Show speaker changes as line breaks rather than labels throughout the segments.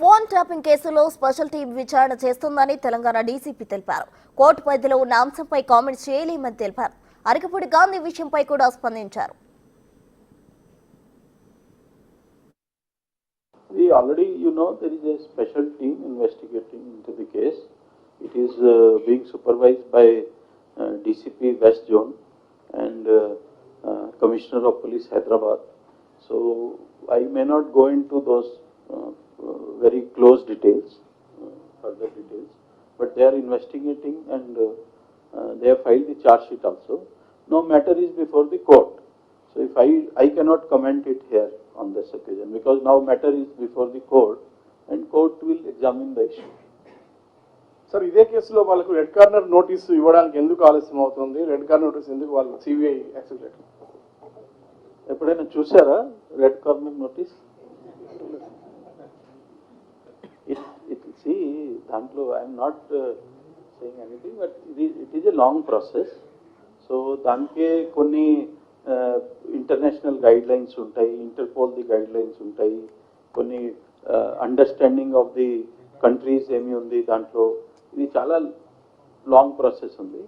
Phone tapping కేసులో special team విచారణ చేస్తుందని తెలంగాణ డీసీపీ తెలిపారు కోర్టు పరిధిలో ఉన్న అంశంపై కామెంట్ చేయలేమని తెలిపారు అరకపూడి గాంధీ విషయంపై కూడా స్పందించారు
We already, you know, there is a special team investigating into the case. It is uh, being supervised by uh, DCP West Zone and uh, uh, Commissioner of Police Hyderabad. So I may not go into those uh, very close details, uh, further details, but they are investigating and uh, uh, they have filed the charge sheet also. No matter is before the court. So if I, I cannot comment it here on this occasion because now matter is before the court and court will examine the issue.
Sir ఇదే కేసులో వాళ్ళకు red corner notice ఇవ్వడానికి ఎందుకు ఆలస్యం అవుతుంది red corner notice ఎందుకు వాళ్ళు CBI accept
ఎప్పుడైనా చూసారా red corner notice it it see దాంట్లో I'm not saying anything but ఇది it is a long process so దానికే కొన్ని ఇంటర్నేషనల్ గైడ్ లైన్స్ ఉంటాయి ఇంటర్పోల్ ది గైడ్ లైన్స్ ఉంటాయి కొన్ని అండర్స్టాండింగ్ ఆఫ్ ది కంట్రీస్ ఏమి ఉంది దాంట్లో. ఇది చాలా లాంగ్ ప్రాసెస్ ఉంది.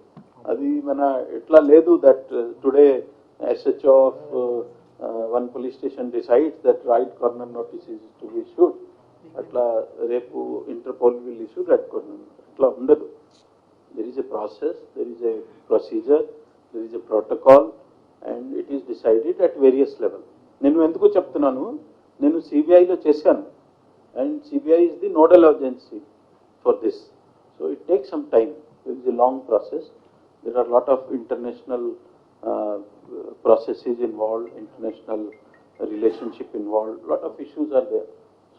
అది మన ఎట్లా లేదు that today SHO of one police station decides that right corner notice is to be shoot అట్లా రేపు ఇంటర్పోల్ వీళ్ళు ఇష్యూ పెట్టుకోండి అట్లా ఉండదు. There is a process there is a procedure there is a protocol and it is decided at various level నేను ఎందుకు చెప్తున్నాను? నేను సిబిఐలో చేశాను. And CBI is the nodal agency for this so it take some time that is a long process there are lot of international process is involve international relationship involve lot of issues are there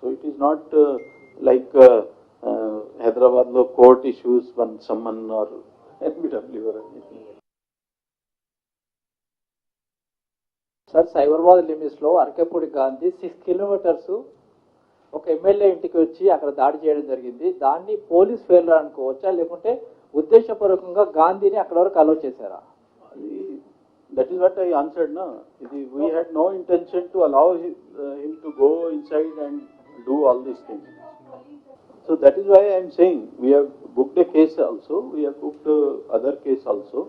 Uh, like uh, uh, Hyderabad law court issues one someone or NBW or anything.
Sir Cyberabad లిమిట్స్లో Arekapudi Gandhi six kilometres ఒక MLA ఇంటికి వచ్చి అక్కడ దాడి చేయడం జరిగింది. దాన్ని police failure అనుకోవచ్చా? లేకుంటే ఉద్దేశపూర్వకంగా గాంధీని అక్కడ వరకు అలో చేశారా?
అది- That is what I answered, no? It- We had no intention to allow him, uh, him to go inside and do all these things. So that is why I am saying, we have booked a case also, we have booked uh, other case also.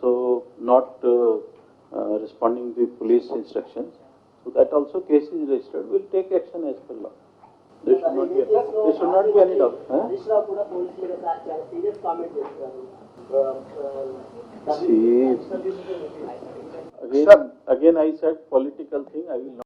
So not uh, uh, responding to police instructions. So that also case is registered, we'll take action as per law. There should not be, there should not be any doubt. huh? Again, again I said political thing, I will not.